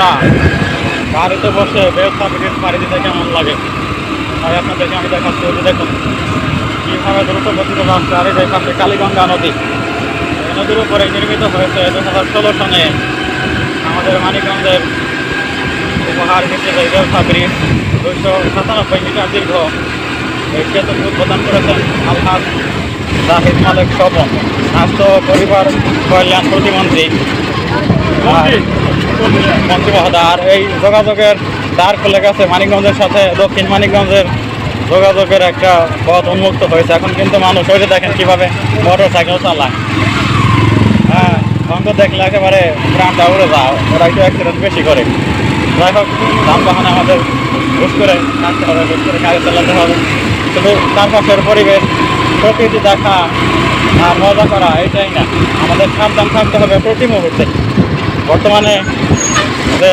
বন্ধুরা গাড়িতে বসে ব্যবসা ব্রিজ পাড়ি দিতে কেমন লাগে? তাই আপনাদেরকে আমি দেখাচ্ছি ওই দেখুন কীভাবে দ্রুত গতিতে যাচ্ছে আর এই যে পাশে কালীগঙ্গা নদী। এই নদীর উপরে নির্মিত হয়েছে দু হাজার ষোলো সনে আমাদের মানিকগঞ্জের উপহার হিসেবে ব্যবসা ব্রিজ দুইশো সাতানব্বই মিটার দীর্ঘ। এই সেতুটি উদ্বোধন করেছেন আলহাজ জাহিদ মালিক স্বপন স্বাস্থ্য পরিবার কল্যাণ প্রতিমন্ত্রী। মন্ত্রী আর এই যোগাযোগের দ্বার খুলে গেছে মানিকগঞ্জের সাথে, দক্ষিণ মানিকগঞ্জের যোগাযোগের একটা পথ উন্মুক্ত হয়েছে। এখন কিন্তু মানুষ, ওই দেখেন কীভাবে মোটর সাইকেল চালায়। হ্যাঁ তো দেখলে একেবারে প্রাণটা উড়ে যায় ওরা একটু অ্যাক্সিডেন্ট বেশি করে। যাই হোক, যানবাহনে আমাদের বুঝ করে থাকতে হবে বুঝ করে গাড়ি চালাতে হবে। শুধু চারপাশের পরিবেশ, প্রকৃতি দেখা আর মজা করা, এটাই না। আমাদের সাবধান থাকতে হবে প্রতি মুহূর্তে। বর্তমানে যে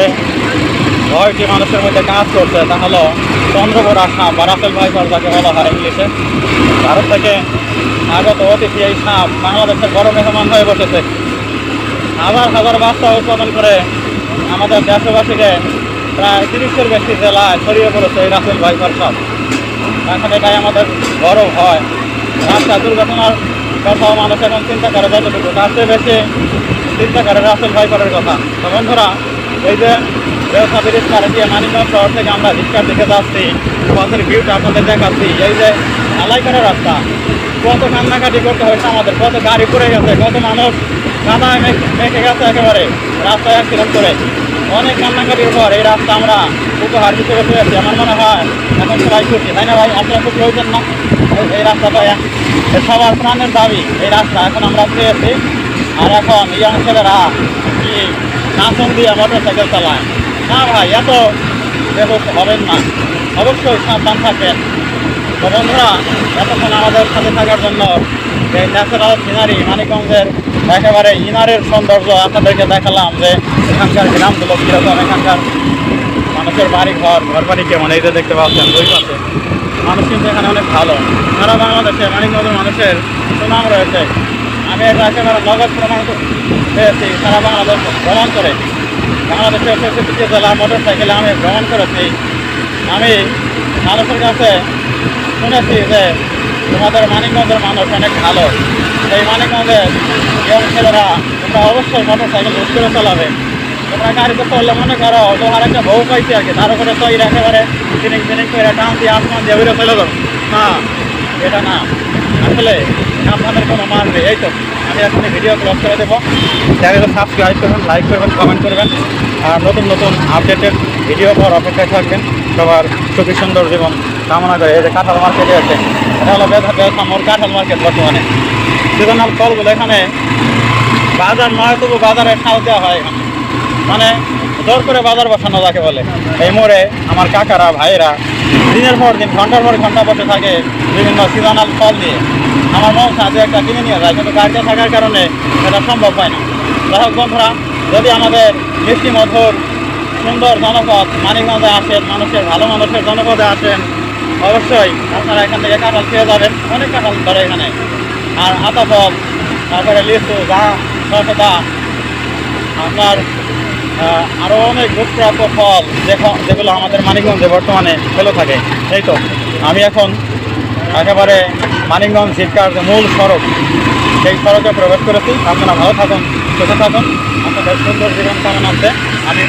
ভয়টি মানুষের মধ্যে কাজ করছে, তা হলো চন্দ্রবড়া সাপ বা রাসেল ভাইপার যাকে বলা হয় ইংলিশে। ভারত থেকে আগত অতিথি এই সাপ বাংলাদেশের বড় মেহমান হয়ে বসেছে। হাজার হাজার বাচ্চা উৎপাদন করে আমাদের দেশবাসীকে প্রায় তিরিশের বেশি জেলায় ছড়িয়ে পড়েছে এই রাসেল ভাইপার সাপ। এখন এটাই আমাদের বড় হয় রাস্তা দুর্ঘটনার কথাও মানুষ এখন চিন্তা করে, যতটুকু তার চেয়ে বেশি চিন্তা করে রাসেল ভাইপারের কথা। তো বন্ধুরা এই যে ব্যবসা ব্রিজ পাড়ে শহর থেকে আমরা রিক্সার দিকে যাচ্ছি ভিউটা আপনাদের দেখাচ্ছি। এই যে ঢালাই করা রাস্তা, কত কান্নাকাটি করতে হয়েছে আমাদের, কত গাড়ি পড়ে গেছে, কত মানুষ কাদায় মেঘে গেছে একেবারে রাস্তায় অ্যাক্সিডেন্ট করে। অনেক কান্নাকাটির পর এই রাস্তা আমরা উপহার হিসেবে পেয়েছি হয় এখন সবাই খুশি না এই- রাস্তাটা সবার দাবি, এই রাস্তা এখন আমরা পেয়েছি। আর এখন ইয়াং ছেলেরা কি নাচন দিয়ে মোটর সাইকেল চালায়। না ভাই, এত বেবস হবেন না। অবশ্যই সাবধান থাকবেন তো বন্ধুরা, এতক্ষণ আমাদের সাথে থাকার জন্য এই ন্যাচারাল সিনারি মানিকগঞ্জের একেবারে ইনারের সৌন্দর্য আপনাদেরকে দেখালাম যে এখানকার গ্রামগুলো কীরকম, এখানকার মানুষের বাড়ি ঘর ঘর বাড়ি কেমন? এই যে দেখতে পাচ্ছেন, দুই পাশে মানুষ কিন্তু এখানে অনেক ভালো। সারা বাংলাদেশে মানিকগঞ্জের মানুষের সুনাম রয়েছে। আমি এটা একেবারে নগদ প্রমাণ পেয়েছি সারা বাংলাদেশ ভ্রমণ করে। বাংলাদেশের ছেষট্টি জেলা মোটর সাইকেলে আমি ভ্রমণ করেছি। আমি মানুষের কাছে শুনেছি যে তোমাদের মানিকগঞ্জের মানুষ অনেক ভালো। সেই মানিকগঞ্জের ইয়ং ছেলেরা, তোমরা অবশ্যই মোটর সাইকেল বুঝ করে চালাবে। তোমরা গাড়িতে চললে মনে করো, লোহার একটা বউ পাইছি আর কি, তার উপরে তো এর একেবারে ফিনিং ফিনিং করে টান দিয়ে আসমান দিয়ে উড়ে চলে না, এটা না। আসলে আপনাদের কোনো মান নেই, এই তো। আমি এখন ভিডিও ক্লোজ করে দেবো। চ্যানেলে সাবস্ক্রাইব করবেন লাইক করবেন কমেন্ট করবেন। আর নতুন নতুন আপডেটেড ভিডিও পর অপেক্ষায় থাকবেন। সবার সুখী, সুন্দর জীবন কামনা করে। এই যে কাঁঠাল মার্কেটে আছে। এটা হলো বেধা বেধা মোর কাঁঠাল মার্কেট বর্তমানে। সিজনাল ফলগুলো এখানে বাজার নয়, তবু বাজারে ঠাল দেওয়া হয় এখানে। মানে জোর করে বাজার বসানো যাকে বলে। এই মোড়ে আমার কাকারা, ভাইয়েরা, দিনের পর দিন, ঘণ্টার পর ঘণ্টা বসে থাকে বিভিন্ন সিজনাল ফল দিয়ে। আমার মন সাথে একটা কিনে নিয়ে যায়, কিন্তু গাড়িতে থাকার কারণে এটা সম্ভব হয় না। যাই হোক বন্ধুরা, যদি আমাদের মিষ্টি মধুর সুন্দর জনপদ মানিকগঞ্জে আসেন, মানুষের ভালো মানুষের জনপদে আসেন, অবশ্যই আপনারা এখান থেকে কাঁঠাল খেয়ে যাবেন। অনেক কাঁঠাল ধরে এখানে। আর আতা ফল তারপরে লিচু যা সসদা আপনার আরও অনেক দুষ্প্রাপ্য ফল যেগুলো আমাদের মানিকগঞ্জে বর্তমানে ফেলে থাকে। এই তো, আমি এখন একেবারে মানিকগঞ্জ শিক্ষার যে মূল সড়ক, সেই সড়কে প্রবেশ করেছি। আপনারা ভালো থাকুন, সুস্থ থাকুন। আপনাদের সুন্দর জীবন কামনা আছে। আমি